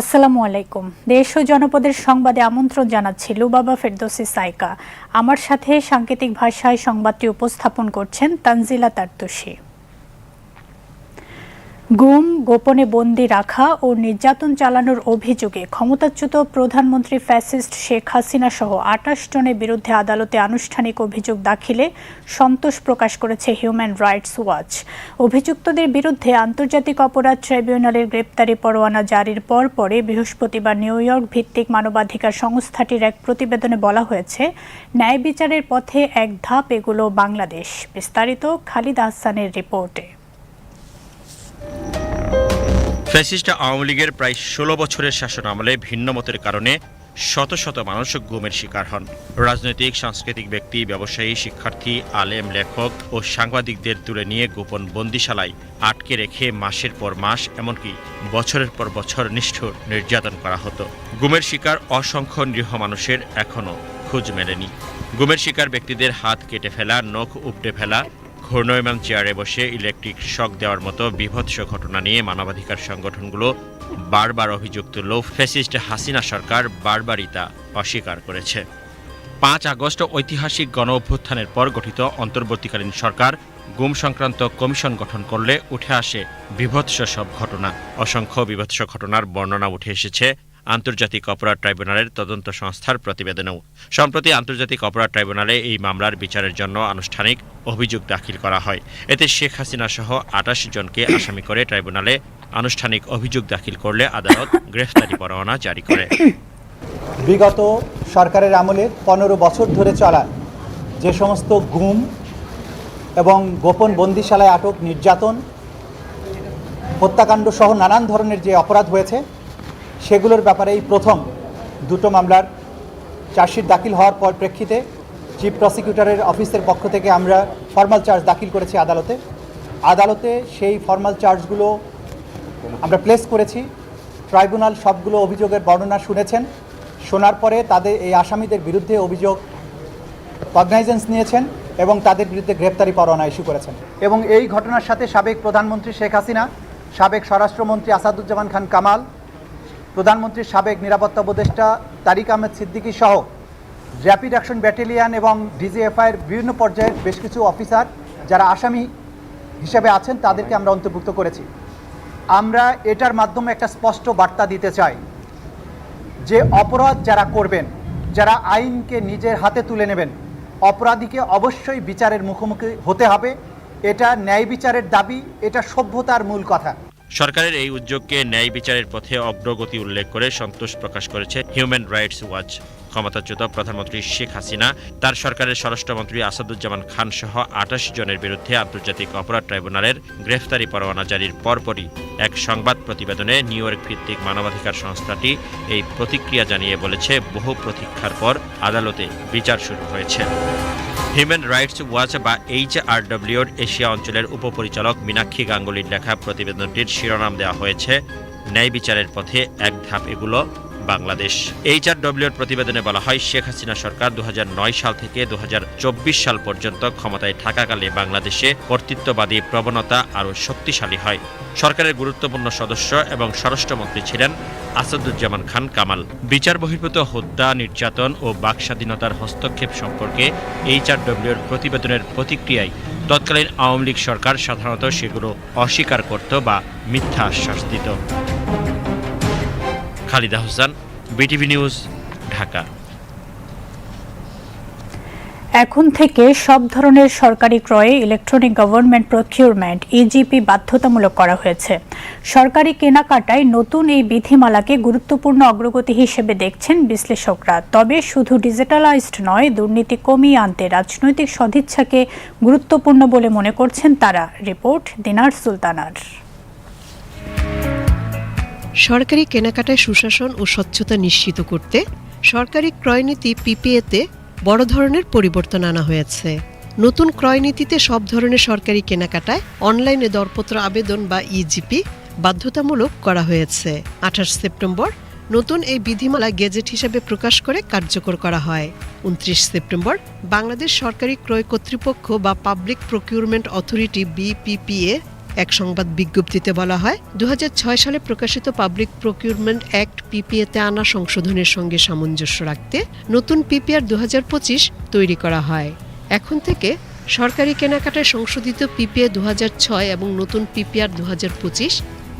আসসালামু আলাইকুম। দেশ ও জনপদের সংবাদে আমন্ত্রণ জানাচ্ছি লুবাবা ফেরদোসি সাইকা। আমার সাথে সাংকেতিক ভাষায় সংবাদটি উপস্থাপন করছেন তানজিলা তারতুষি গুম, গোপনে বন্দি রাখা ও নির্যাতন চালানোর অভিযোগে ক্ষমতাচ্যুত প্রধানমন্ত্রী ফ্যাসিস্ট শেখ হাসিনা সহ আটাশ জনের বিরুদ্ধে আদালতে আনুষ্ঠানিক অভিযোগ দাখিলে সন্তোষ প্রকাশ করেছে হিউম্যান রাইটস ওয়াচ। অভিযুক্তদের বিরুদ্ধে আন্তর্জাতিক অপরাধ ট্রাইব্যুনালের গ্রেপ্তারি পরোয়ানা জারির পর পরে বৃহস্পতিবার নিউ ইয়র্ক ভিত্তিক মানবাধিকার সংস্থাটির এক প্রতিবেদনে বলা হয়েছে, ন্যায় বিচারের পথে এক ধাপ এগুলো বাংলাদেশ। বিস্তারিত খালিদ আহসানের রিপোর্টে। ফ্যাসিস্ট আওয়ামী লীগের প্রায় ষোলো বছরের শাসন আমলে ভিন্ন মতের কারণে শত শত মানুষ গুমের শিকার হন। রাজনৈতিক, সাংস্কৃতিক ব্যক্তি, ব্যবসায়ী, শিক্ষার্থী, আলেম, লেখক ও সাংবাদিকদের তুলে নিয়ে গোপন বন্দিশালায় আটকে রেখে মাসের পর মাস, এমনকি বছরের পর বছর নিষ্ঠুর নির্যাতন করা হতো। গুমের শিকার অসংখ্য নিরীহ মানুষের এখনও খোঁজ মেলেনি। গুমের শিকার ব্যক্তিদের হাত কেটে ফেলা, নখ উপড়ে ফেলা ঘূর্ণয়মান চেয়ারে বসে ইলেকট্রিক শক দেওয়ার মতো বিভৎস ঘটনা নিয়ে মানবাধিকার সংগঠনগুলো বারবার অভিযোগ তুললেও ফ্যাসিস্ট হাসিনা সরকার বারবারই তা অস্বীকার করেছে। পাঁচ আগস্ট ঐতিহাসিক গণ অভ্যুত্থানের পর গঠিত অন্তর্বর্তীকালীন সরকার গুম সংক্রান্ত কমিশন গঠন করলে উঠে আসে বিভৎস সব ঘটনা। অসংখ্য বিভৎস ঘটনার বর্ণনা উঠে এসেছে আন্তর্জাতিক অপরাধ ট্রাইব্যুনালের তদন্ত সংস্থার প্রতিবেদনেও। সম্প্রতি আন্তর্জাতিক অপরাধ ট্রাইব্যুনালে এই মামলার বিচারের জন্য আনুষ্ঠানিক অভিযোগ দাখিল করা হয়। এতে শেখ হাসিনা সহ আটাশ জনকে আসামি করে ট্রাইব্যুনালে আনুষ্ঠানিক অভিযোগ দাখিল করলে আদালত গ্রেফতারি পরোয়ানা জারি করে। বিগত সরকারের আমলে পনেরো বছর ধরে চলা যে সমস্ত গুম এবং গোপন বন্দিশালায় আটক নির্যাতন, হত্যাকাণ্ড সহ নানান ধরনের যে অপরাধ হয়েছে সেগুলোর ব্যাপারে এই প্রথম দুটো মামলার চার্জশিট দাখিল হওয়ার পর প্রেক্ষিতে চিফ প্রসিকিউটরের অফিসের পক্ষ থেকে আমরা ফর্মাল চার্জ দাখিল করেছি আদালতে। আদালতে সেই ফর্মাল চার্জগুলো আমরা প্লেস করেছি। ট্রাইব্যুনাল সবগুলো অভিযোগের বর্ণনা শুনেছেন। শোনার পরে তাদের এই আসামিদের বিরুদ্ধে অভিযোগ কগনাইজেন্স নিয়েছেন এবং তাদের বিরুদ্ধে গ্রেপ্তারি পরোয়ানা ইস্যু করেছেন। এবং এই ঘটনার সাথে সাবেক প্রধানমন্ত্রী শেখ হাসিনা, সাবেক স্বরাষ্ট্রমন্ত্রী আসাদুজ্জামান খান কামাল প্রধানমন্ত্রীর সাবেক নিরাপত্তা উপদেষ্টা তারিক আহমেদ সিদ্দিকী সহ র্যাপিড অ্যাকশন ব্যাটালিয়ান এবং ডিজিএফআইয়ের বিভিন্ন পর্যায়ের বেশ কিছু অফিসার যারা আসামি হিসেবে আছেন, তাদেরকে আমরা অন্তর্ভুক্ত করেছি। আমরা এটার মাধ্যমে একটা স্পষ্ট বার্তা দিতে চাই যে অপরাধ যারা করবেন, যারা আইনকে নিজের হাতে তুলে নেবেন, অপরাধীকে অবশ্যই বিচারের মুখোমুখি হতে হবে। এটা ন্যায় বিচারের দাবি, এটা সভ্যতার মূল কথা। সরকারের এই উদ্যোগকে ন্যায় বিচারের পথে অগ্রগতি উল্লেখ করে সন্তোষ প্রকাশ করেছে হিউম্যান রাইটস ওয়াচ ক্ষমতাচ্যুত প্রধানমন্ত্রী শেখ হাসিনা, তার সরকারের স্বরাষ্ট্রমন্ত্রী আসাদুজ্জামান খান সহ আঠাশ জনের বিরুদ্ধে আন্তর্জাতিক অপরাধ ট্রাইব্যুনালের গ্রেফতারি পরোয়ানা জারির পরপরই এক সংবাদ প্রতিবেদনে নিউ ইয়র্ক ভিত্তিক মানবাধিকার সংস্থাটি এই প্রতিক্রিয়া জানিয়ে বলেছে, বহু প্রতীক্ষার পর আদালতে বিচার শুরু হয়েছে। হিউম্যান রাইটস ওয়াচ বা এইচ আর ডব্লিউর এশিয়া অঞ্চলের উপপরিচালক মীনাক্ষী গাঙ্গুলির লেখা প্রতিবেদনটির শিরোনাম দেওয়া হয়েছে, ন্যায় বিচারের পথে এক ধাপ এগুলো বাংলাদেশ। এইচআরডব্লিউর প্রতিবেদনে বলা হয়, শেখ হাসিনা সরকার দু হাজার নয় সাল থেকে দুহাজার চব্বিশ সাল পর্যন্ত ক্ষমতায় থাকাকালে বাংলাদেশে কর্তৃত্ববাদী প্রবণতা আরও শক্তিশালী হয়। সরকারের গুরুত্বপূর্ণ সদস্য এবং স্বরাষ্ট্রমন্ত্রী ছিলেন আসাদুজ্জামান খান কামাল। বিচার বহির্ভূত হত্যা, নির্যাতন ও বাকস্বাধীনতার হস্তক্ষেপ সম্পর্কে এইচআরডব্লিউর প্রতিবেদনের প্রতিক্রিয়ায় তৎকালীন আওয়ামী লীগ সরকার সাধারণত সেগুলো অস্বীকার করত বা মিথ্যা আশ্বাস দিত। Khalida Hossain, BTV news, Dhaka. এখন থেকে সব ধরনের সরকারি ক্রয়ে ইলেকট্রনিক গভর্নমেন্ট প্রকিউরমেন্ট ইজিপি বাধ্যতামূলক করা হয়েছে। সরকারি কেনাকাটায় নতুন এই বিধিমালাকে গুরুত্বপূর্ণ অগ্রগতি হিসেবে দেখছেন বিশ্লেষকরা। তবে শুধু ডিজিটালাইজড নয়, দুর্নীতি কমিয়ে আনতে রাজনৈতিক সদিচ্ছাকে গুরুত্বপূর্ণ বলে মনে করছেন তারা। রিপোর্ট দিনার সুলতানার। সরকারি কেনাকাটায় সুশাসন ও স্বচ্ছতা নিশ্চিত করতে সরকারি ক্রয়নীতি পিপিএতে বড় ধরনের পরিবর্তন আনা হয়েছে। নতুন ক্রয়নীতিতে সব ধরনের সরকারি কেনাকাটায় অনলাইনে দরপত্র আবেদন বা ইজিপি বাধ্যতামূলক করা হয়েছে। আঠাশ সেপ্টেম্বর নতুন এই বিধিমালা গেজেট হিসেবে প্রকাশ করে কার্যকর করা হয়। উনত্রিশ সেপ্টেম্বর বাংলাদেশ সরকারি ক্রয় কর্তৃপক্ষ বা পাবলিক প্রকিউরমেন্ট অথরিটি বিপিপিএ এক সংবাদ বিজ্ঞপ্তিতে বলা হয় দু হাজার ছয় সালে প্রকাশিত পাবলিক প্রকিউরমেন্ট অ্যাক্ট পিপিএতে আনা সংশোধনের সঙ্গে সামঞ্জস্য রাখতে নতুন পিপিআর দু হাজার পঁচিশ তৈরি করা হয়। এখন থেকে সরকারি কেনাকাটায় সংশোধিত পিপিএ দু হাজার ছয় এবং নতুন পিপিআর দু হাজার পঁচিশ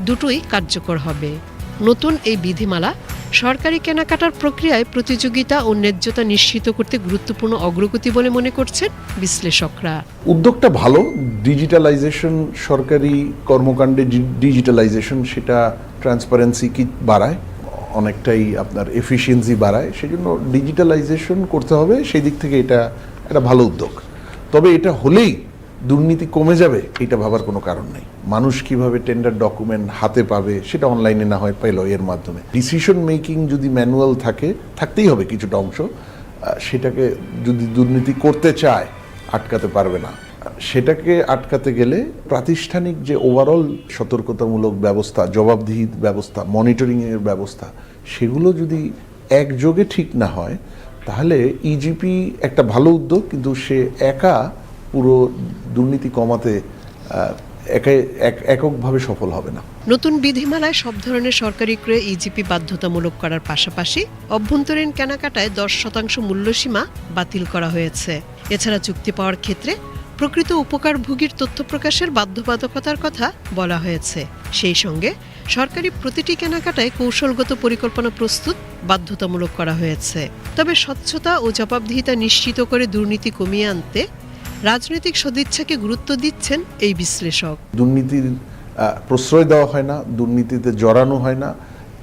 দুটোই কার্যকর হবে। নতুন এই বিধিমালা সরকারি কেনাকাটার প্রক্রিয়ায় প্রতিযোগিতা ও ন্যায্যতা নিশ্চিত করতে গুরুত্বপূর্ণ অগ্রগতি বলে মনে করছেন বিশ্লেষকরা। উদ্যোগটা ভালো ডিজিটালাইজেশন সরকারি কর্মকাণ্ডে ডিজিটালাইজেশন সেটা ট্রান্সপারেন্সি কি বাড়ায়, অনেকটাই আপনার এফিসিয়েন্সি বাড়ায়, সেজন্য ডিজিটালাইজেশন করতে হবে সেই দিক থেকে এটা একটা ভালো উদ্যোগ। তবে এটা হলেই দুর্নীতি কমে যাবে, এটা ভাবার কোনো কারণ নেই। মানুষ কীভাবে টেন্ডার ডকুমেন্ট হাতে পাবে, সেটা অনলাইনে না হয় পেল এর মাধ্যমে। ডিসিশন মেকিং যদি ম্যানুয়াল থাকে, থাকতেই হবে কিছুটা অংশ। সেটাকে যদি দুর্নীতি করতে চায়, আটকাতে পারবে না। সেটাকে আটকাতে গেলে প্রাতিষ্ঠানিক যে ওভারঅল সতর্কতামূলক ব্যবস্থা, জবাবদিহি ব্যবস্থা মনিটরিংয়ের ব্যবস্থা, সেগুলো যদি একযোগে ঠিক না হয়, তাহলে ইজিপি একটা ভালো উদ্যোগ, কিন্তু সে একা পুরো দুর্নীতি কমাতে এককভাবে সফল হবে না। নতুন বিধিমালায় সব ধরনের সরকারি ক্রয়ে ইজিপি বাধ্যতামূলক করার পাশাপাশি অভ্যন্তরীণ কেনাকাটায় দশ শতাংশ মূল্যসীমা বাতিল করা হয়েছে। এছাড়া চুক্তি পাওয়ার ক্ষেত্রে প্রকৃত উপকারভোগীর তথ্য প্রকাশের বাধ্যবাধকতার কথা বলা হয়েছে। সেই সঙ্গে সরকারি প্রতিটি কেনাকাটায় কৌশলগত পরিকল্পনা প্রস্তুত বাধ্যতামূলক করা হয়েছে। তবে স্বচ্ছতা ও জবাবদিহিতা নিশ্চিত করে দুর্নীতি কমিয়ে আনতে রাজনৈতিক সদিচ্ছাকে গুরুত্ব দিচ্ছেন এই বিশ্লেষক। দুর্নীতির প্রশ্রয় দেওয়া হয় না, দুর্নীতিতে জড়ানো হয় না।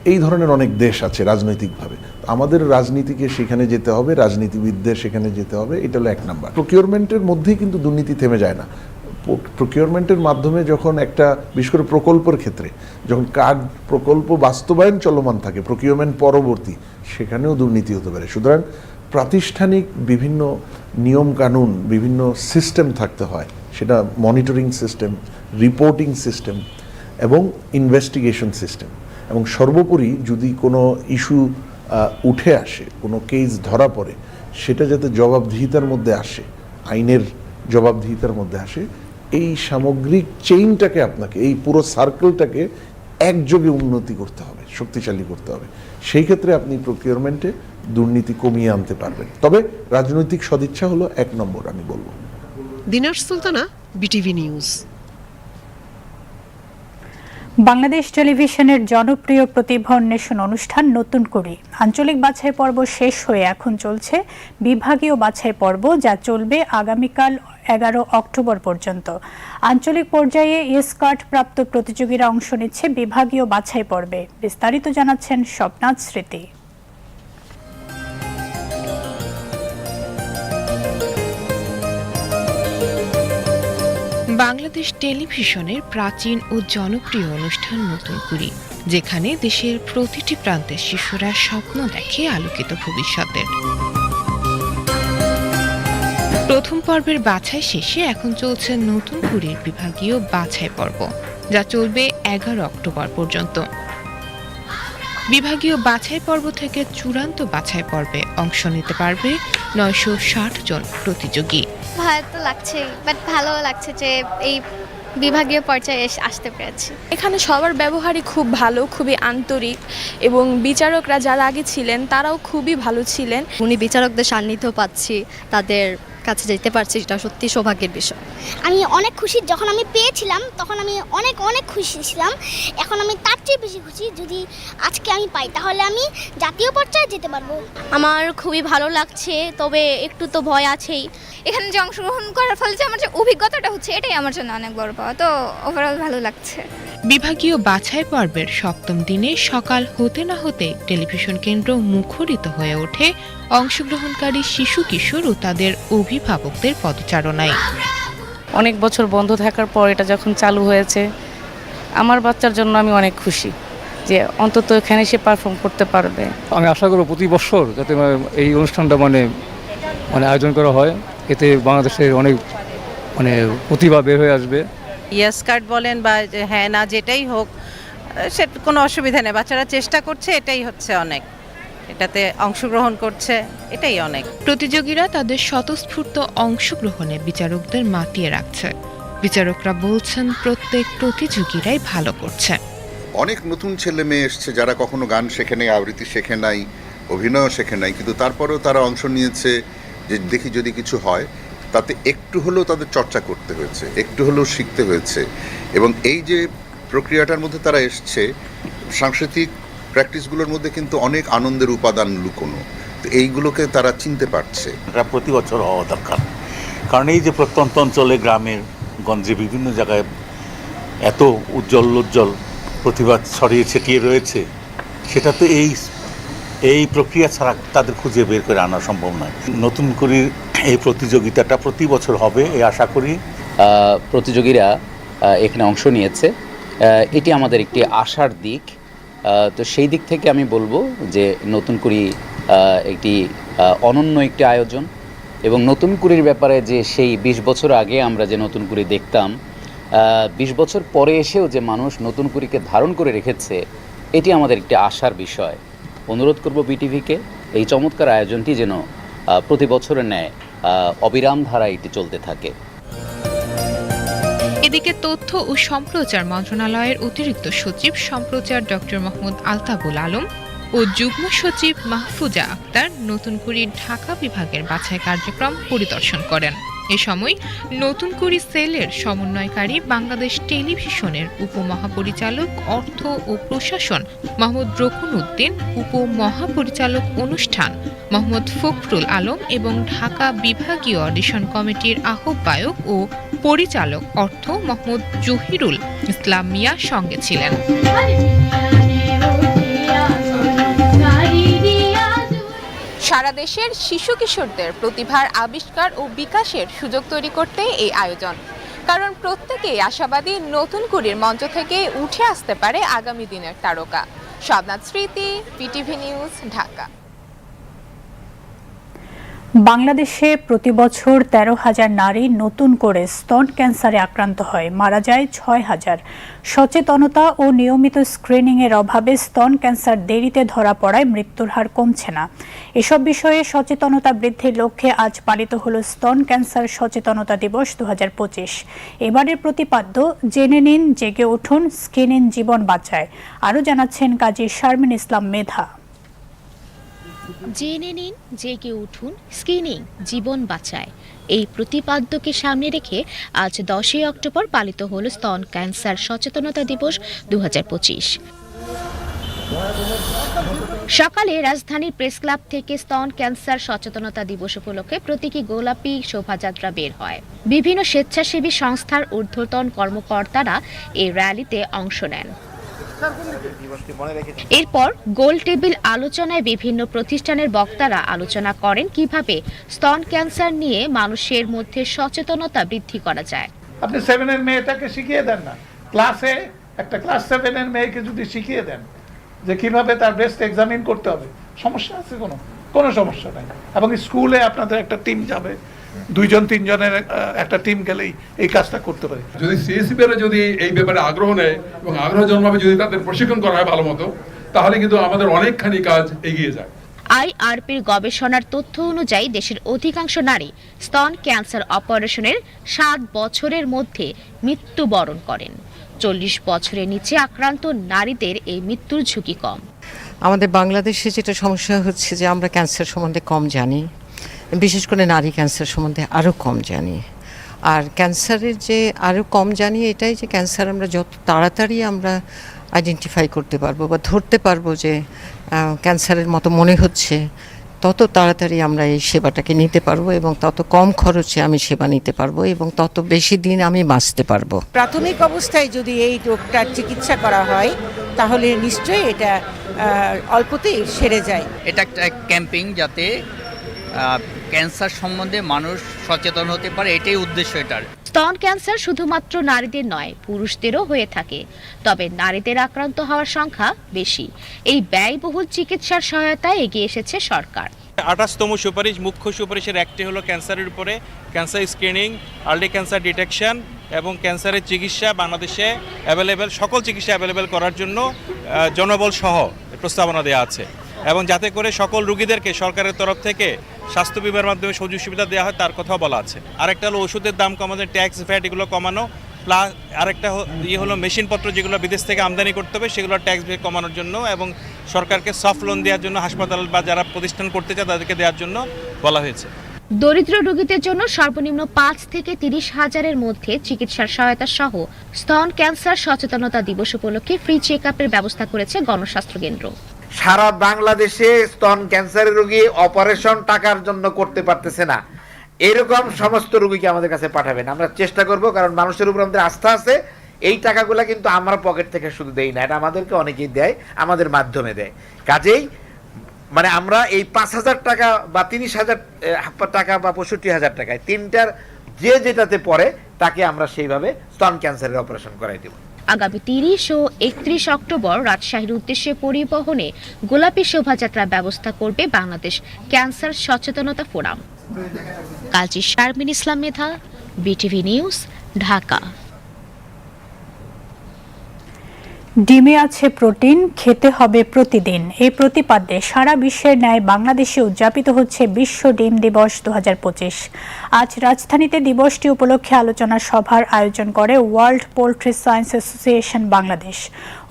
এই ধরনের অনেক দেশ আছে রাজনৈতিকভাবে। আমাদের রাজনীতিকে সেখানে যেতে হবে, রাজনীতিবিদদের সেখানে যেতে হবে, এটা হলো এক নাম্বার। প্রকিউরমেন্টের মধ্যেই কিন্তু দুর্নীতি থেমে যায় না। প্রকিউরমেন্টের মাধ্যমে যখন একটা, বিশেষ করে প্রকল্পের ক্ষেত্রে, যখন কার্ড প্রকল্প বাস্তবায়ন চলমান থাকে, প্রকিউরমেন্ট পরবর্তী, সেখানেও দুর্নীতি হতে পারে। সুতরাং প্রাতিষ্ঠানিক বিভিন্ন নিয়ম কানুন বিভিন্ন সিস্টেম থাকতে হয়। সেটা মনিটরিং সিস্টেম, রিপোর্টিং সিস্টেম এবং ইনভেস্টিগেশন সিস্টেম। এবং সর্বোপরি যদি কোনো ইস্যু উঠে আসে, কোনো কেস ধরা পড়ে, সেটা যাতে জবাবদিহিতার মধ্যে আসে, আইনের জবাবদিহিতার মধ্যে আসে, এই সামগ্রিক চেইনটাকে আপনাকে, এই পুরো সার্কেলটাকে একযোগে উন্নতি করতে হবে, শক্তিশালী করতে হবে। সেই ক্ষেত্রে আপনি প্রকিউরমেন্টে দুর্নীতি কমিয়ে আনতে পারবেন। তবে রাজনৈতিক সদিচ্ছা হলো এক নম্বর আমি বলব। Dina Sultana BTV news. Bangladesh টেলিভিশনের জনপ্রিয় প্রতিভা অন্বেষণ অনুষ্ঠান নতুন করে। আঞ্চলিক বাছাই পর্ব শেষ হয়ে এখন চলছে। বিভাগীয় বাছাই পর্ব যা চলবে আগামীকাল এগারো অক্টোবর পর্যন্ত। আঞ্চলিক পর্যায়ে এসকার্ট প্রাপ্ত প্রতিযোগীরা অংশ নিচ্ছে বিভাগীয় বাছাই পর্বে। বিস্তারিত জানাচ্ছেন স্বপ্নাথ স্মৃতি। বাংলাদেশ টেলিভিশনের প্রাচীন ও জনপ্রিয় অনুষ্ঠান নতুন কুড়ি, যেখানে দেশের প্রতিটি প্রান্তের শিশুরা স্বপ্ন দেখে আলোকিত ভবিষ্যতের। প্রথম পর্বের বাছাই শেষে এখন চলছে নতুন কুড়ির বিভাগীয় বাছাই পর্ব, যা চলবে এগারো অক্টোবর পর্যন্ত। বিভাগীয় বাছাই পর্ব থেকে চূড়ান্ত বাছাই পর্বে অংশ নিতে পারবে নয়শো ষাট জন প্রতিযোগী। ভালো তো লাগছে বাট ভালো লাগছে যে এই বিভাগীয় পর্যায়ে এসে আসতে পেরেছি। এখানে সবার ব্যবহারই খুব ভালো খুবই আন্তরিক এবং বিচারকরা যারা আগে ছিলেন তারাও খুবই ভালো ছিলেন। উনি বিচারকদের সান্নিধ্য পাচ্ছি তাদের কাছে যেতে পারছি এটা সত্যি সৌভাগ্যের বিষয়। আমি অনেক খুশি যখন আমি পেয়েছিলাম তখন আমি অনেক অনেক খুশি ছিলাম। এখন আমি তার চেয়ে বেশি খুশি যদি আজকে আমি পাই তাহলে আমি জাতীয় পর্যায়ে যেতে পারব। আমার খুবই ভালো লাগছে তবে একটু তো ভয় আছেই। এখানে যে অংশগ্রহণ করার ফলে যে আমার যে অভিজ্ঞতাটা হচ্ছে এটাই আমার জন্য অনেক বড় পাওয়া। তো ওভারঅল ভালো লাগছে। বিভাগীয় বাছাই পর্বের সপ্তম দিনে সকাল হতে না হতে টেলিভিশন কেন্দ্র মুখরিত হয়ে ওঠে অংশগ্রহণকারী শিশু কিশোর ও তাদের অভিভাবকদের পদচারণায়। অনেক বছর বন্ধ থাকার পর এটা যখন চালু হয়েছে আমার বাচ্চার জন্য আমি অনেক খুশি যে অন্তত এখানে সে পারফর্ম করতে পারবে। আমি আশা করব প্রতি বছর যাতে এই অনুষ্ঠানটা মানে মানে আয়োজন করা হয়। এতে বাংলাদেশের অনেক মানে প্রতিভা বের হয়ে আসবে। ইয়াস কার্ড বলেন বা হ্যাঁ না যেটাই হোক সে কোনো অসুবিধা নেই। বাচ্চারা চেষ্টা করছে এটাই হচ্ছে অনেক। এটাতে অংশগ্রহণ করছে এটাই অনেক। প্রতিযোগীরা তাদের স্বতঃস্ফূর্ত অংশগ্রহণে বিচারকদের মাতিয়ে রাখছে। বিচারকরা বলছেন প্রত্যেক প্রতিযোগীরাই ভালো করছে। অনেক নতুন ছেলে মেয়ে এসছে যারা কখনো গান শেখে নাই আবৃত্তি শেখে নাই অভিনয়ও শেখে নাই কিন্তু তারপরেও তারা অংশ নিয়েছে যে দেখি যদি কিছু হয়। তাতে একটু হলেও তাদের চর্চা করতে হয়েছে, একটু হলেও শিখতে হয়েছে। এবং এই যে প্রক্রিয়াটার মধ্যে তারা এসছে, সাংস্কৃতিক প্র্যাকটিসগুলোর মধ্যে কিন্তু অনেক আনন্দের উপাদান লুকোনো। তো এইগুলোকে তারা চিনতে পারছে। এটা প্রতি বছর হওয়া দরকার। কারণ এই যে প্রত্যন্ত অঞ্চলে গ্রামের গঞ্জে বিভিন্ন জায়গায় এত উজ্জ্বল উজ্জ্বল প্রতিভা ছড়িয়ে ছিটিয়ে রয়েছে, সেটা তো এই এই প্রক্রিয়া ছাড়া তাদের খুঁজে বের করে আনা সম্ভব নয়। নতুন করে এই প্রতিযোগিতাটা প্রতি বছর হবে, এই আশা করি? প্রতিযোগীরা এখানে অংশ নিয়েছে। এটি আমাদের একটি আশার দিক। তো সেই দিক থেকে আমি বলব যে নতুন করি একটি অনন্য একটি আয়োজন এবং নতুন কুড়ির ব্যাপারে যে সেই বিশ বছর আগে আমরা যে নতুন কুড়ি দেখতাম বিশ বছর পরে এসেও যে মানুষ নতুন কুড়িকে ধারণ করে রেখেছে, এটি আমাদের একটি আশার বিষয়। অনুরোধ করব বিটিভিকে, এই চমৎকার আয়োজনটি যেন প্রতি বছরের ন্যায় অবিরাম ধারা এটি চলতে থাকে। এদিকে তথ্য ও সম্প্রচার মন্ত্রণালয়ের অতিরিক্ত সচিব সম্প্রচার ডক্টর মোহাম্মদ আলতাবুল আলম ও যুগ্ম সচিব মাহফুজা আক্তার নতুন করে ঢাকা বিভাগের বাছাই কার্যক্রম পরিদর্শন করেন। এ সময় নতুন কুড়ি সেলের সমন্বয়কারী বাংলাদেশ টেলিভিশনের উপমহাপরিচালক, অর্থ ও প্রশাসন মোহাম্মদ রকুন উদ্দিন উপমহাপরিচালক অনুষ্ঠান মোহাম্মদ ফখরুল আলম এবং ঢাকা বিভাগীয় অডিশন কমিটির আহ্বায়ক ও পরিচালক অর্থ মোহাম্মদ জহিরুল ইসলাম মিয়া সঙ্গে ছিলেন। সারা দেশের শিশু কিশোরদের প্রতিভার আবিষ্কার ও বিকাশের সুযোগ তৈরি করতে এই আয়োজন। কারণ প্রত্যেকেই আশাবাদী নতুন কুড়ির মঞ্চ থেকে উঠে আসতে পারে আগামী দিনের তারকা। সবনাথ স্মৃতি, পিটিভি নিউজ, ঢাকা। বাংলাদেশে প্রতি বছর তেরো হাজার নারী নতুন করে স্তন ক্যান্সারে আক্রান্ত হয়। মারা যায় ছয় হাজার। সচেতনতা ও নিয়মিত স্ক্রিনিংয়ের অভাবে স্তন ক্যান্সার দেরিতে ধরা পড়ায় মৃত্যুর হার কমছে না। এসব বিষয়ে সচেতনতা বৃদ্ধির লক্ষ্যে আজ পালিত হল স্তন ক্যান্সার সচেতনতা দিবস দু হাজার পঁচিশ। এবারের প্রতিপাদ্য, জেনে নিন, জেগে উঠুন, স্ক্রিনিং জীবন বাঁচায়। আরও জানাচ্ছেন কাজী শারমিন ইসলাম মেধা। জেনে নিন, জেগে উঠুন, স্ক্রিনিং জীবন বাঁচায়। এই প্রতিপাদ্যকে সামনে রেখে আজ দশই অক্টোবর পালিত হল স্তন ক্যান্সার সচেতনতা দিবস দু সকালে রাজধানীর প্রেস ক্লাব থেকে স্তন ক্যান্সার সচেতনতা দিবস উপলক্ষে প্রতীকী গোলাপি শোভাযাত্রা বের হয়। বিভিন্ন স্বেচ্ছাসেবী সংস্থার ঊর্ধ্বতন কর্মকর্তারা এই র্যালিতে অংশ নেন। এরপর গোল টেবিল আলোচনায় বিভিন্ন প্রতিষ্ঠানের বক্তারা আলোচনা করেন কীভাবে স্তন ক্যান্সার নিয়ে মানুষের মধ্যে সচেতনতা বৃদ্ধি করা যায়। আপনি সেভেনের মেয়েটাকে শিখিয়ে দেন না। ক্লাসে, একটা ক্লাস সেভেনের মেয়েকে যদি শিখিয়ে দেন যে কীভাবে তার ব্রেস্ট এক্সামিন করতে হবে, সমস্যা আছে কোনো? কোনো সমস্যা নাই। এবং স্কুলে আপনাদের একটা টিম যাবে দুইজন তিনজনের একটা টিম গেলেই এই কাজটা করতে পারে। যদি সিএসসি পেরে যদি এই ব্যাপারে আগ্রহ নেয় এবং আগ্রহ জন্মাবে যদি তাদের প্রশিক্ষণ করা হয় ভালো মতো তাহলে কিন্তু আমাদের অনেকখানি কাজ এগিয়ে যায়। আইআরপির গবেষণার তথ্য অনুযায়ী দেশের অধিকাংশ নারী স্তন ক্যান্সার অপারেশনের সাত বছরের মধ্যে মৃত্যুবরণ করেন। চল্লিশ বছরের নিচে আক্রান্ত নারীদের এই মৃত্যুর ঝুঁকি কম। আমাদের বাংলাদেশে যেটা সমস্যা হচ্ছে যে আমরা ক্যান্সার সম্বন্ধে কম জানি। বিশেষ করে নারী ক্যান্সার সম্বন্ধে আরও কম জানি। আর ক্যান্সারের যে আরও কম জানি এটাই যে ক্যান্সার আমরা যত তাড়াতাড়ি আমরা আইডেন্টিফাই করতে পারব বা ধরতে পারব যে ক্যান্সারের মতো মনে হচ্ছে তত তাড়াতাড়ি আমরা এই সেবাটাকে নিতে পারব এবং তত কম খরচে আমি সেবা নিতে পারব এবং তত বেশি দিন আমি বাঁচতে পারব। প্রাথমিক অবস্থায় যদি এই রোগটার চিকিৎসা করা হয় তাহলে নিশ্চয়ই এটা অল্পতেই সেরে যায়। এটা একটা ক্যাম্পিং যাতে ক্যান্সার সম্বন্ধে মানুষ সচেতন হতে পারে এটাই উদ্দেশ্য এটার। স্তন ক্যান্সার শুধুমাত্র নারীদের নয় পুরুষদেরও হয়ে থাকে। তবে নারীদের আক্রান্ত হওয়ার সংখ্যা বেশি। এই ব্যয়বহুল চিকিৎসার সহায়তায় এগিয়ে এসেছে সরকার। আঠাশতম সুপারিশ মুখ্য সুপারিশের একটি হলো ক্যান্সারের উপরে। Cancer screening early cancer detection এবং ক্যান্সারের চিকিৎসা বাংলাদেশে অ্যাভেলেবেল সকল চিকিৎসা অ্যাভেলেবেল করার জন্য জনবল সহ প্রস্তাবনা দেওয়া আছে। এবং যাতে করে সকল রুগীদেরকে সরকারের তরফ থেকে স্বাস্থ্য বিমার মাধ্যমে সুযোগ সুবিধা দেওয়া হয়, তার কথাও বলা আছে। আরেকটা হলো ওষুধের দাম কমানো ট্যাক্স ভ্যাট এগুলো কমানো প্লাস আরেকটা ইয়ে হলো মেশিনপত্র যেগুলো বিদেশ থেকে আমদানি করতে হবে, সেগুলো ট্যাক্স ভ্যাট কমানোর জন্য এবং সরকারকে সফট লোন দেওয়ার জন্য হাসপাতাল বা যারা প্রতিষ্ঠান করতে চায় তাদেরকে দেওয়ার জন্য বলা হয়েছে। দরিদ্র রোগীদের জন্য সর্বনিম্ন পাঁচ থেকে তিরিশ হাজারের মধ্যে চিকিৎসার সহায়তা সহ স্তন ক্যান্সার সচেতনতা দিবস উপলক্ষে ফ্রি চেক ব্যবস্থা করেছে গণস্বাস্থ্য কেন্দ্র। সারা বাংলাদেশে স্তন ক্যান্সারের রোগী অপারেশন টাকার জন্য করতে পারতেছে না। এরকম সমস্ত রোগীকে আমাদের কাছে পাঠাবেন। আমরা চেষ্টা করব, কারণ মানুষের উপর আমাদের আস্থা আছে। এই টাকাগুলো কিন্তু আমরা পকেট থেকে শুধু দেই না, এটা আমাদেরকে অনেকেই দেয়, আমাদের মাধ্যমে দেয়। কাজেই মানে আমরা এই পাঁচ হাজার টাকা বা তিরিশ হাজার টাকা বা পঁয়ষট্টি হাজার টাকায় তিনটার যে যেটাতে পড়ে, তাকে আমরা সেইভাবে স্তন ক্যান্সারের অপারেশন করাই দেবো। আগামী তিরিশ ও একত্রিশ অক্টোবর রাজশাহীর উদ্দেশ্যে পরিবহনে গোলাপী শোভাযাত্রার ব্যবস্থা করবে বাংলাদেশ ক্যান্সার সচেতনতা forum. Kazi Sharmin Islam Medha, BTV news, Dhaka. ডিমে আছে প্রোটিন, খেতে হবে প্রতিদিন। এই প্রতিপাদ্যে সারা বিশ্বের ন্যায় বাংলাদেশে উদযাপিত হচ্ছে বিশ্ব ডিম দিবস দুহাজার পঁচিশ। আজ রাজধানীতে দিবসটি উপলক্ষে আলোচনা সভার আয়োজন করে world poultry science association Bangladesh.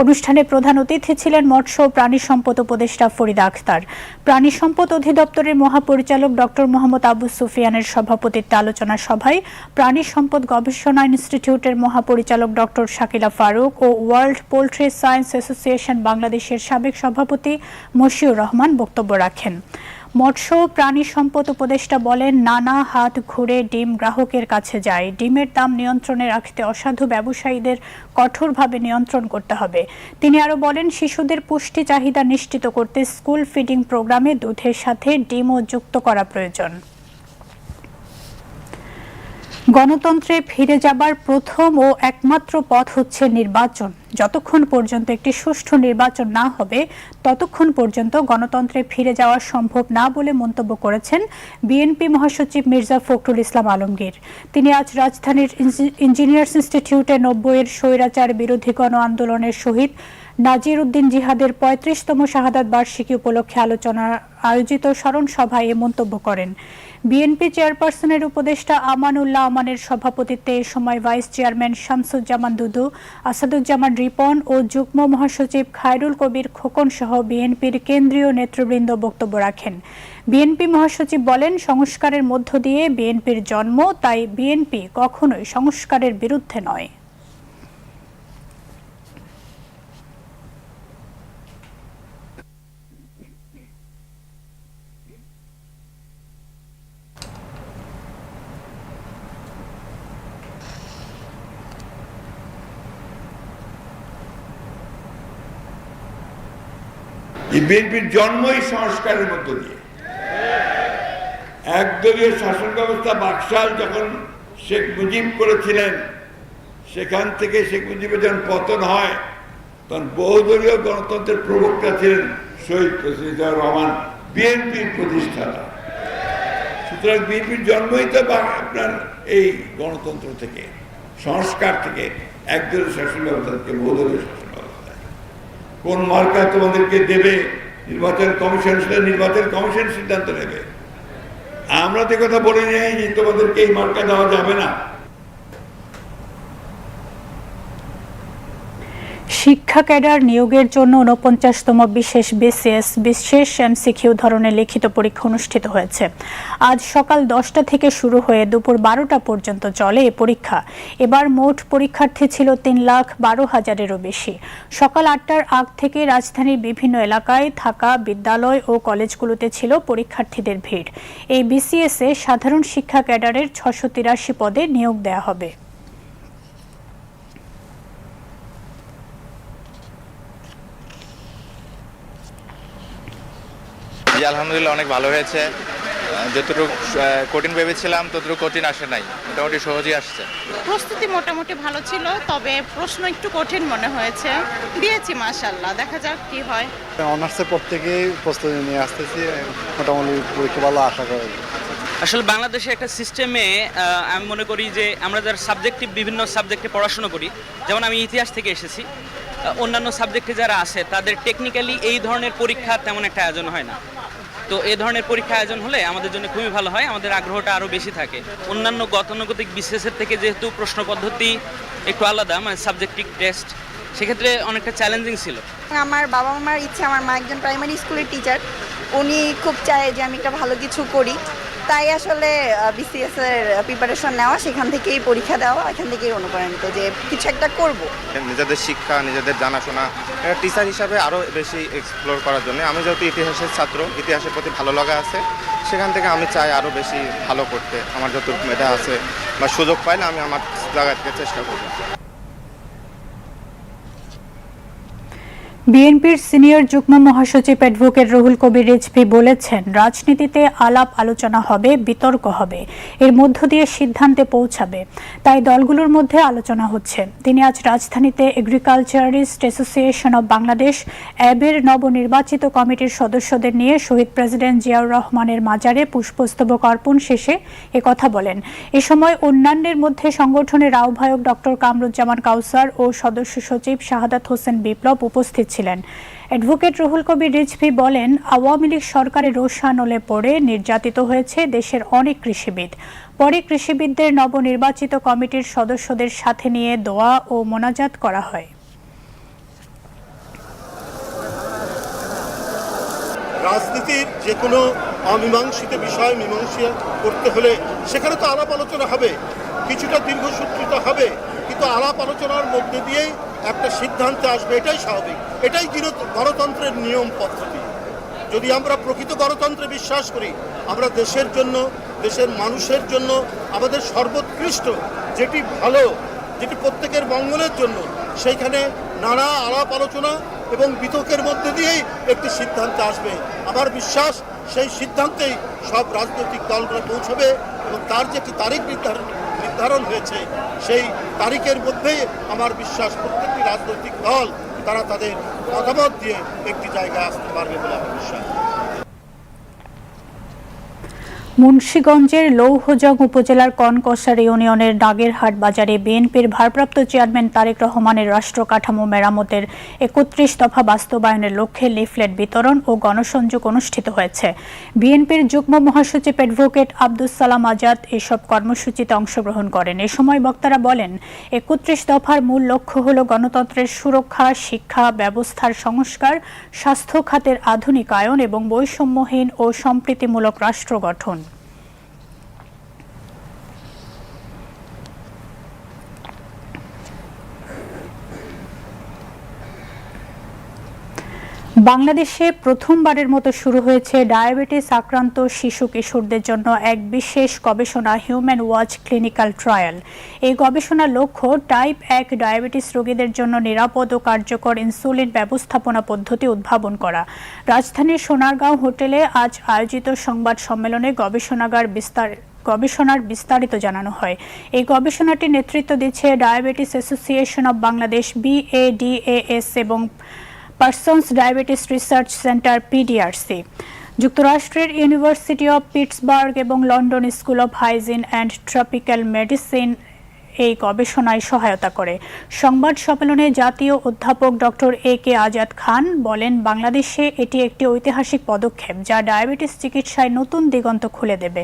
অনুষ্ঠানে প্রধান অতিথি ছিলেন মৎস্য ও প্রাণী সম্পদ উপদেষ্টা ফরিদা আখতার। প্রাণী সম্পদ অধিদপ্তরের মহাপরিচালক ডক্টর মোহাম্মদ আবু সুফিয়ানের সভাপতিত্বে আলোচনা সভায় প্রাণী সম্পদ গবেষণা ইনস্টিটিউটের মহাপরিচালক ডক্টর শাকিলা ফারুক ও ওয়ার্ল্ড পোল্ট্রি সায়েন্স অ্যাসোসিয়েশন বাংলাদেশের সাবেক সভাপতি মশিউর রহমান বক্তব্য রাখেন। মৎস্য প্রাণী সম্পদ উপদেষ্টা বলেন, নানা হাত ঘুরে ডিম গ্রাহকের কাছে যায়। ডিমের দাম নিয়ন্ত্রণে রাখতে অসাধু ব্যবসায়ীদের কঠোরভাবে নিয়ন্ত্রণ করতে হবে। তিনি আরও বলেন, শিশুদের পুষ্টি চাহিদা নিশ্চিত করতে স্কুল ফিডিং প্রোগ্রামে দুধের সাথে ডিমও যুক্ত করা প্রয়োজন। গণতন্ত্রে ফিরে যাবার প্রথম ও একমাত্র পথ হচ্ছে নির্বাচন। যতক্ষণ পর্যন্ত একটি সুষ্ঠু নির্বাচন না হবে, ততক্ষণ পর্যন্ত গণতন্ত্রে ফিরে যাওয়া সম্ভব না বলে মন্তব্য করেছেন বিএনপি মহাসচিব মির্জা ফখরুল ইসলাম আলমগীর। তিনি আজ রাজধানীর ইঞ্জিনিয়ার্স ইনস্টিটিউটে নব্বইয়ের স্বৈরাচার বিরোধী গণ আন্দোলনের শহীদ নাজির উদ্দিন জিহাদের পঁয়ত্রিশতম শাহাদাত বার্ষিকী উপলক্ষে আলোচনা, আয়োজিত স্মরণ সভায় এ মন্তব্য করেন। বিএনপি চেয়ারপারসনের উপদেষ্টা আমানুল্লাহ আমানের সভাপতিত্বে এ সময় ভাইস চেয়ারম্যান শামসুজ্জামান দুদু, আসাদুজ্জামান রিপন ও যুগ্ম মহাসচিব খায়রুল কবির খোকন সহ বিএনপির কেন্দ্রীয় নেতৃবৃন্দ বক্তব্য রাখেন। বিএনপি মহাসচিব বলেন, সংস্কারের মধ্য দিয়ে বিএনপির জন্ম, তাই বিএনপি কখনোই সংস্কারের বিরুদ্ধে নয়। এই বিএনপির জন্মই সংস্কারের মধ্য দিয়ে। একদলীয় শাসন ব্যবস্থা বাকশাল যখন শেখ মুজিব করেছিলেন, সেখান থেকে শেখ মুজিবের যখন পতন হয়, তখন বহুদলীয় গণতন্ত্রের প্রবক্তা ছিলেন শহীদ জিয়াউর রহমান, বিএনপির প্রতিষ্ঠাতা। সুতরাং বিএনপির জন্মই তো আপনার এই গণতন্ত্র থেকে, সংস্কার থেকে একদলীয় শাসন ব্যবস্থা থেকে বহুদলীয় কোন মার্কা তোমাদেরকে দেবে? নির্বাচন কমিশন নির্বাচন কমিশন সিদ্ধান্ত নেবে। আমরা তো কথা বলে নেই যে তোমাদেরকে এই মার্কা দেওয়া যাবে না। শিক্ষা ক্যাডার নিয়োগের জন্য উনপঞ্চাশতম বিশেষ বিসিএস বিশেষ এমসিকিউ ধরনের লিখিত পরীক্ষা অনুষ্ঠিত হয়েছে। আজ সকাল দশটা থেকে শুরু হয়ে দুপুর বারোটা পর্যন্ত চলে এ পরীক্ষা। এবার মোট পরীক্ষার্থী ছিল তিন লাখ বারো হাজারেরও বেশি। সকাল আটটার আগ থেকে রাজধানীর বিভিন্ন এলাকায় থাকা বিদ্যালয় ও কলেজগুলোতে ছিল পরীক্ষার্থীদের ভিড়। এই বিসিএস এ সাধারণ শিক্ষা ক্যাডারের ছশো তিরাশি পদে নিয়োগ দেওয়া হবে। জি আলহামদুলিল্লাহ অনেক ভালো হয়েছে। যতটুকু কঠিন ভেবেছিলাম ততটুকু কঠিন আসে নাই। মোটামুটি সহজেই আসছে। প্রস্তুতি মোটামুটি ভালো ছিল তবে প্রশ্ন একটু কঠিন মনে হয়েছে। দিয়েছি মাশাল্লাহ দেখা যাক কি হয়। অনার্সের পর থেকেই প্রস্তুতি নিয়ে আসতেছি মোটামুটি পরীক্ষা ভালো আশা করি আসলে বাংলাদেশে একটা সিস্টেমে আমি মনে করি যে আমরা যারা সাবজেক্টিভ বিভিন্ন সাবজেক্টে পড়াশুনো করি যেমন আমি ইতিহাস থেকে এসেছি অন্যান্য সাবজেক্টে যারা আছে তাদের টেকনিক্যালি এই ধরনের পরীক্ষা তেমন একটা আয়োজন হয় না। তো এ ধরনের পরীক্ষা আয়োজন হলে আমাদের জন্য খুবই ভালো হয়, আমাদের আগ্রহটা আরও বেশি থাকে। অন্যান্য গতানুগতিক বিশেষের থেকে যেহেতু প্রশ্ন পদ্ধতি একটু আলাদা মানে সাবজেক্টিভ টেস্ট সেক্ষেত্রে অনেকটা চ্যালেঞ্জিং ছিল। আমার বাবা মার ইচ্ছে, আমার মা একজন প্রাইমারি স্কুলের টিচার উনি খুব চায় যে আমি একটা ভালো কিছু করি। তাই আসলে বিসিএস এর প্রিপারেশন নেওয়া, সেখান থেকেই পরীক্ষা দেওয়া, এখান থেকেই অনুপ্রাণিত যে কিছু একটা করব। নিজেদের শিক্ষা, নিজেদের জানাশোনা টিচার হিসাবে আরও বেশি এক্সপ্লোর করার জন্য। আমি যেহেতু ইতিহাসের ছাত্র, ইতিহাসের প্রতি ভালো লাগা আছে, সেখান থেকে আমি চাই আরও বেশি ভালো করতে। আমার যত মেধা আছে বা সুযোগ পাইলে আমি আমার জায়গা থেকে চেষ্টা করব। বিএনপির সিনিয়র যুগ্ম মহাসচিব অ্যাডভোকেট রুহুল কবির রিজভি বলেছেন, রাজনীতিতে আলাপ আলোচনা হবে, বিতর্ক হবে, এর মধ্য দিয়ে সিদ্ধান্তে পৌঁছাবে। তাই দলগুলোর মধ্যে আলোচনা হচ্ছে। তিনি আজ রাজধানীতে এগ্রিকালচারিস্ট অ্যাসোসিয়েশন অব বাংলাদেশ, অ্যাবের নবনির্বাচিত কমিটির সদস্যদের নিয়ে শহীদ প্রেসিডেন্ট জিয়াউর রহমানের মাজারে পুষ্পস্তবক অর্পণ শেষে কথা বলেন। এ সময় অন্যান্যের মধ্যে সংগঠনের আহ্বায়ক ডক্টর কামরুজ্জামান কাউসার ও সদস্য সচিব শাহাদাত হোসেন বিপ্লব উপস্থিত ছিলেন অ্যাডভোকেট রুহুল কবির রিজভি বলেন, আওয়ামী লীগ সরকারের রোষানলে পড়ে নির্যাতিত হয়েছে দেশের অনেক কৃষিবিদ। পরে কৃষিবিদদের নবনির্বাচিত কমিটির সদস্যদের সাথে নিয়ে দোয়া ও মোনাজাত করা হয়। রাজনীতির যে কোনো অমীমাংসিত বিষয় মীমাংসা করতে হলে সেখানে তো আলাপ আলোচনা হবে, কিছুটা দীর্ঘসূত্রিত হবে, কিন্তু আলাপ আলোচনার মধ্যে দিয়েই একটা সিদ্ধান্তে আসবে, এটাই স্বাভাবিক। এটাই গণতন্ত্রের নিয়ম পদ্ধতি। যদি আমরা প্রকৃত গণতন্ত্রে বিশ্বাস করি, আমরা দেশের জন্য, দেশের মানুষের জন্য, আমাদের সর্বোৎকৃষ্ট যেটি ভালো, যেটি প্রত্যেকের মঙ্গলের জন্য, সেইখানে নানা আলাপ আলোচনা এবং বিতর্কের মধ্যে দিয়েই একটি সিদ্ধান্তে আসবে। আমার বিশ্বাস, সেই সিদ্ধান্তেই সব রাজনৈতিক দলরা পৌঁছবে এবং তার যে একটি তারিখ নির্ধারণ নির্ধারণ হয়েছে। সেই তারিখের মধ্যেই আমার বিশ্বাস, প্রত্যেকটি রাজনৈতিক দল তারা তাদের মতামত দিয়ে একটি জায়গায় আসতে পারবে বলে আমার বিশ্বাস। মুন্সীগঞ্জের লৌহজং উপজেলার কনকসার ইউনিয়নের নাগেরহাট বাজারে বিএনপির ভারপ্রাপ্ত চেয়ারম্যান তারেক রহমানের রাষ্ট্র কাঠামো মেরামতের একত্রিশ দফা বাস্তবায়নের লক্ষ্যে লিফলেট বিতরণ ও গণসংযোগ অনুষ্ঠিত হয়েছে। বিএনপির যুগ্ম মহাসচিব অ্যাডভোকেট আব্দুস সালাম আজাদ এসব কর্মসূচিতে অংশগ্রহণ করেন। এ সময় বক্তারা বলেন, একত্রিশ দফার মূল লক্ষ্য হল গণতন্ত্রের সুরক্ষা, শিক্ষা, ব্যবস্থার সংস্কার, স্বাস্থ্য খাতের আধুনিকায়ন এবং বৈষম্যহীন ও সম্প্রীতিমূলক রাষ্ট্র গঠন। বাংলাদেশে প্রথমবারের মতো শুরু হয়েছে ডায়াবেটিস আক্রান্ত শিশু কিশোরদের জন্য এক বিশেষ গবেষণা হিউম্যান ওয়াচ ক্লিনিক্যাল ট্রায়াল। এই গবেষণার লক্ষ্য টাইপ এক ডায়াবেটিস রোগীদের জন্য নিরাপদ ও কার্যকর ইনসুলিন ব্যবস্থাপনা পদ্ধতি উদ্ভাবন করা। রাজধানীর সোনারগাঁও হোটেলে আজ আয়োজিত সংবাদ সম্মেলনে গবেষণাগার বিস্তার, গবেষণার বিস্তারিত জানানো হয়। এই গবেষণাটি নেতৃত্ব দিচ্ছে diabetes association of Bangladesh, BADAS এবং Parsons diabetes research centre PDRC যুক্তরাষ্ট্রের ইউনিভার্সিটি অব পিটসবার্গ এবং London school of hygiene and tropical medicine এই গবেষণায় সহায়তা করে। সংবাদ সম্মেলনে জাতীয় অধ্যাপক ডক্টর এ কে আজাদ খান বলেন, বাংলাদেশে এটি একটি ঐতিহাসিক পদক্ষেপ যা ডায়াবেটিস চিকিৎসায় নতুন দিগন্ত খুলে দেবে।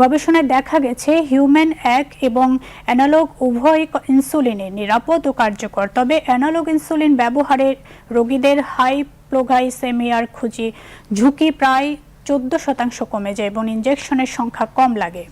গবেষণায় দেখা গেছে, হিউম্যান এক এবং অ্যানালগ উভয় ইনসুলিনে নিরাপদ ও কার্যকর। তবে অ্যানালগ ইনসুলিন ব্যবহারে রোগীদের হাইপ্লোগাইসেমিয়ার খুঁজি ঝুঁকি প্রায় চোদ্দ শতাংশ কমে যায় এবং ইনজেকশনের সংখ্যা কম লাগে।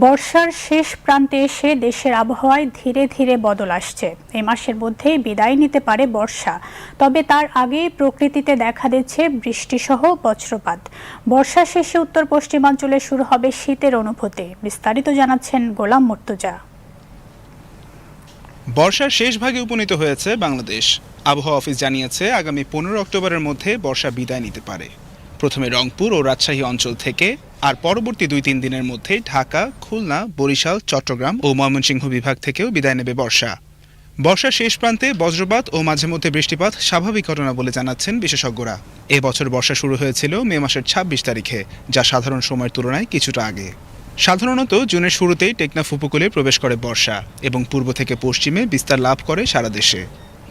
বর্ষার শেষ প্রান্তে এসে দেশের আবহাওয়ায় ধীরে ধীরে বদল আসছে। এ মাসের মধ্যেই বিদায় নিতে পারে বর্ষা। তবে তার আগেই প্রকৃতিতে দেখা দিচ্ছে বৃষ্টিসহ বজ্রপাত। বর্ষা শেষে উত্তর পশ্চিমাঞ্চলে শুরু হবে শীতের অনুভূতি। বিস্তারিত জানাচ্ছেন গোলাম মর্তুজা। বর্ষার শেষ ভাগে উপনীত হয়েছে বাংলাদেশ। আবহাওয়া অফিস জানিয়েছে, আগামী পনেরো অক্টোবরের মধ্যে বর্ষা বিদায় নিতে পারে। প্রথমে রংপুর ও রাজশাহী অঞ্চল থেকে আর পরবর্তী দুই তিন দিনের মধ্যে ঢাকা, খুলনা, বরিশাল, চট্টগ্রাম ও ময়মনসিংহ বিভাগ থেকেও বিদায় নেবে বর্ষা। বর্ষার শেষ প্রান্তে বজ্রপাত ও মাঝে মধ্যে বৃষ্টিপাত স্বাভাবিক ঘটনা বলে জানাচ্ছেন বিশেষজ্ঞরা। এবছর বর্ষা শুরু হয়েছিল মে মাসের ছাব্বিশ তারিখে, যা সাধারণ সময়ের তুলনায় কিছুটা আগে। সাধারণত জুনের শুরুতেই টেকনাফ উপকূলে প্রবেশ করে বর্ষা এবং পূর্ব থেকে পশ্চিমে বিস্তার লাভ করে সারা দেশে।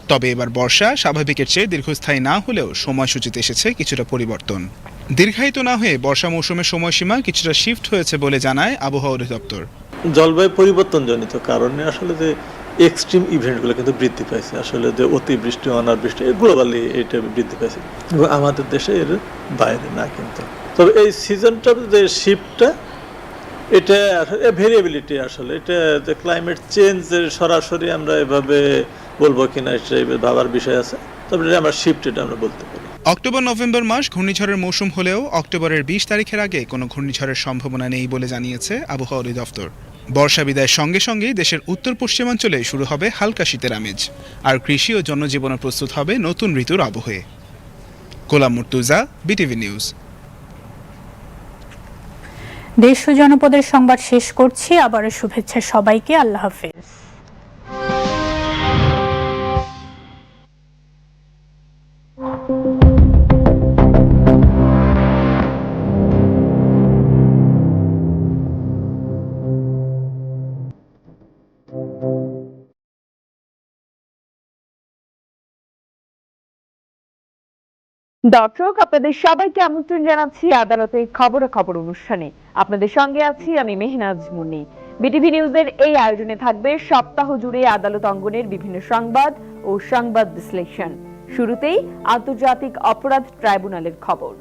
তবে এবার বর্ষা স্বাভাবিকের চেয়ে দীর্ঘস্থায়ী না হলেও সময়সূচিতে এসেছে কিছুটা পরিবর্তন। দীর্ঘায়িত না হয়ে বর্ষা মৌসুমের সময়সীমা কিছুটা শিফট হয়েছে বলে জানায় আবহাওয়া অধিদপ্তর। জলবায়ু পরিবর্তনজনিত কারণে আসলে যে এক্সট্রিম ইভেন্টগুলো কিন্তু বৃদ্ধি পাইছে, আসলে যে অতিবৃষ্টি, অনাবৃষ্টি গ্লোবালি এটা বৃদ্ধি পাইছে। এবং আমাদের দেশে এর বাইরে না কিন্তু। তবে এই সিজনটার যে শিফটটা এটা আসলে ভেরিয়েবিলিটি আসলে, এটা যে ক্লাইমেট চেঞ্জের সরাসরি আমরা এভাবে বলব কিনা, এটা ভাবার বিষয় আছে। তবে আমরা শিফট এটা আমরা বলতে পারি। অক্টোবর, নভেম্বর মাস ঘূর্ণিঝড়ের মৌসুম হলেও অক্টোবরের বিশ তারিখের আগে কোনো ঘূর্ণিঝড়ের সম্ভাবনা নেই বলে জানিয়েছে আবহাওয়া অধিদপ্তর। বর্ষা বিদায়ের সঙ্গে সঙ্গেই দেশের উত্তর পশ্চিমাঞ্চলে শুরু হবে হালকা শীতের আমেজ, আর কৃষি ও জনজীবনে প্রস্তুত হবে নতুন ঋতুর আবহে। Golam Murtuza, BTV news. দেশ ও জনপদের সংবাদ শেষ করছি। আবারও শুভেচ্ছা সবাইকে। আল্লাহ হাফেজ। দর্শক, আপনাদের সবাইকে আমন্ত্রণ জানাচ্ছি আদালতের খবরে খবর অনুষ্ঠানে। আপনাদের সঙ্গে আছি আমি মেহনাজ মুন্নি বিটিভি নিউজের এই আয়োজনে থাকবে সপ্তাহ জুড়ে আদালত অঙ্গনের বিভিন্ন সংবাদ ও সংবাদ বিশ্লেষণ। শুরুতেই আন্তর্জাতিক অপরাধ ট্রাইব্যুনালের খবর।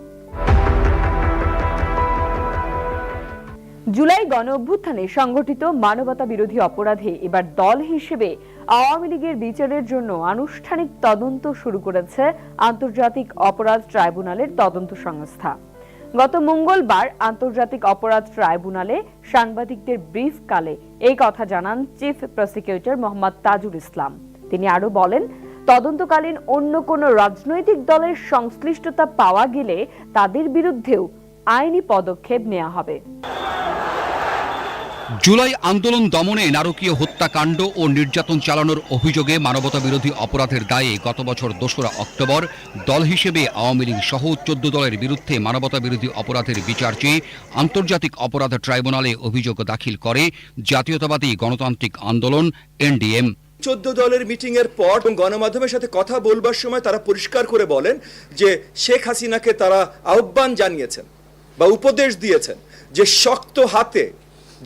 জুলাই গণ অভ্যুত্থানে সংগঠিত মানবতা বিরোধী অপরাধে এবার দল হিসেবে আওয়ামী লীগের বিচারের জন্য আনুষ্ঠানিক তদন্ত শুরু করেছে আন্তর্জাতিক অপরাধ ট্রাইব্যুনালের তদন্ত সংস্থা। গত মঙ্গলবার আন্তর্জাতিক অপরাধ ট্রাইব্যুনালে সাংবাদিকদের ব্রিফ কালে এই কথা জানান চিফ প্রসিকিউটর মোহাম্মদ তাজুল ইসলাম। তিনি আরও বলেন, তদন্তকালীন অন্য কোনো রাজনৈতিক দলের সংশ্লিষ্টতা পাওয়া গেলে তাদের বিরুদ্ধেও আইনি পদক্ষেপ নেওয়া হবে। জুলাই আন্দোলন দমনে নারকীয় হত্যাকাণ্ড ও নির্যাতন চালানোর অভিযোগে মানবতা বিরোধী অপরাধের দায়ে গত বছর দোসরা অক্টোবর দল হিসেবে আওয়ামী লীগ সহ চোদ্দ দলের বিরুদ্ধে মানবতা বিরোধী অপরাধের বিচার চেয়ে আন্তর্জাতিক অপরাধ ট্রাইব্যুনালে অভিযোগ দাখিল করে জাতীয়তাবাদী গণতান্ত্রিক আন্দোলন, এনডিএম। চোদ্দ দলের মিটিং এর পর গণমাধ্যমের সাথে কথা বলবার সময় তারা পরিষ্কার করে বলেন যে শেখ হাসিনাকে তারা আহ্বান জানিয়েছেন বা উপদেশ দিয়েছেন যে শক্ত হাতে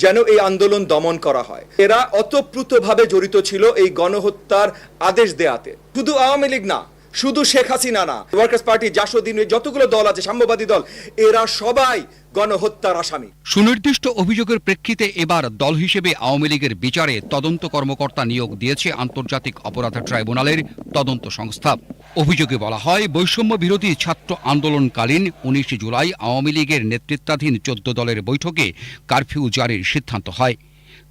যেন এই আন্দোলন দমন করা হয়। এরা অতপ্রুতভাবে জড়িত ছিল এই গণহত্যার আদেশ দেয়াতে। শুধু আওয়ামী লীগ না, শুধু শেখ হাসিনা না ওয়ার্কার্স পার্টি জাসদিন যতগুলো দল আছে, সাম্যবাদী দল, এরা সবাই গণহত্যার আসামি। সুনির্দিষ্ট অভিযোগের প্রেক্ষিতে এবার দল হিসেবে আওয়ামী লীগের বিচারে তদন্ত কর্মকর্তা নিয়োগ দিয়েছে আন্তর্জাতিক অপরাধ ট্রাইব্যুনালের তদন্ত সংস্থা। অভিযোগে বলা হয়, বৈষম্য বিরোধী ছাত্র আন্দোলনকালীন উনিশে জুলাই আওয়ামী লীগের নেতৃত্বাধীন চোদ্দ দলের বৈঠকে কারফিউ জারির সিদ্ধান্ত হয়।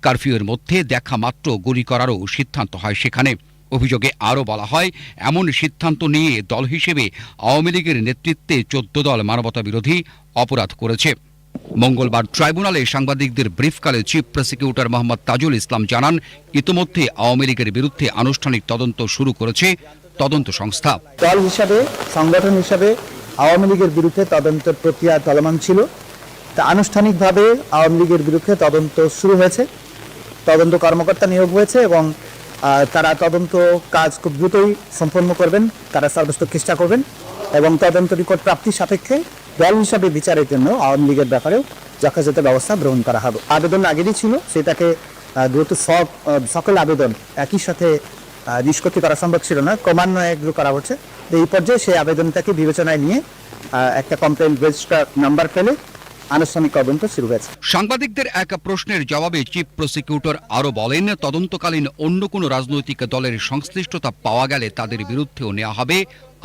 কারফিউয়ের মধ্যে দেখা মাত্র গুলি করারও সিদ্ধান্ত হয় সেখানে। অভিযোগে আরও বলা হয়, এমন সিদ্ধান্ত নিয়ে দল হিসেবে আওয়ামী লীগের নেতৃত্বে চোদ্দ দল মানবতা বিরোধী অপরাধ করেছে। মঙ্গলবার ট্রাইব্যুনালে সাংবাদিকদের ব্রিফকালে চিফ প্রসিকিউটর মোহাম্মদ তাজুল ইসলাম জানান, ইতোমধ্যে আওয়ামী লীগের বিরুদ্ধে আনুষ্ঠানিক তদন্ত শুরু করেছে তদন্ত সংস্থা। দল হিসাবে, সংগঠন হিসাবে আওয়ামী লীগের বিরুদ্ধে তদন্ত প্রক্রিয়া চলমান ছিল। তা আনুষ্ঠানিকভাবে আওয়ামী লীগের বিরুদ্ধে তদন্ত শুরু হয়েছে। তদন্ত কর্মকর্তা নিয়োগ হয়েছে এবং তারা তদন্ত কাজ খুব দ্রুতই সম্পন্ন করবেন, তারা সর্বোচ্চ চেষ্টা করবেন এবং তদন্ত রিপোর্ট প্রাপ্তির সাপেক্ষে দল হিসাবে বিচারের জন্য আওয়ামী লীগের ব্যাপারেও যথাযথ ব্যবস্থা গ্রহণ করা হবে। আবেদন আগেরই ছিল, সেটাকে দ্রুত সব সকল আবেদন একই সাথে নিষ্পত্তি করা সম্ভব ছিল না, ক্রমান্বয়ে এগুলো করা হচ্ছে। এই পর্যায়ে সেই আবেদনটাকে বিবেচনায় নিয়ে একটা কমপ্লেন রেজিস্টার নাম্বার পেলে আনুষ্ঠানিক তদন্ত শুরু হয়েছে। সাংবাদিকদের এক প্রশ্নের জবাবে চিফ প্রসিকিউটর আরও বলেন তদন্তকালীন অন্য কোনো রাজনৈতিক দলের সংশ্লিষ্টতা পাওয়া গেলে তাদের বিরুদ্ধেও নেওয়া হবে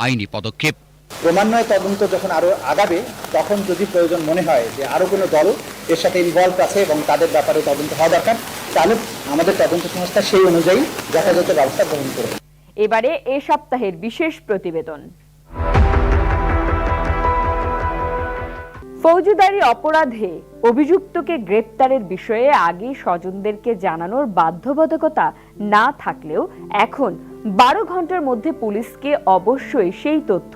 আইনি পদক্ষেপ। ক্রমান্বয়ে তদন্ত যখন আরও আগাবে তখন যদি প্রয়োজন মনে হয় যে আরও কোনো দল এর সাথে ইনভলভ আছে এবং তাদের ব্যাপারে তদন্ত হওয়া দরকার তাহলে আমাদের তদন্ত সংস্থা সেই অনুযায়ী যথাযথ ব্যবস্থা গ্রহণ করবে। এবারে এ সপ্তাহের বিশেষ প্রতিবেদন। ফৌজদারি অপরাধে অভিযুক্তকে গ্রেপ্তারের বিষয়ে আগে স্বজনদেরকে জানানোর বাধ্যবাধকতা না থাকলেও এখন বারো ঘণ্টার মধ্যে পুলিশকে অবশ্যই সেই তথ্য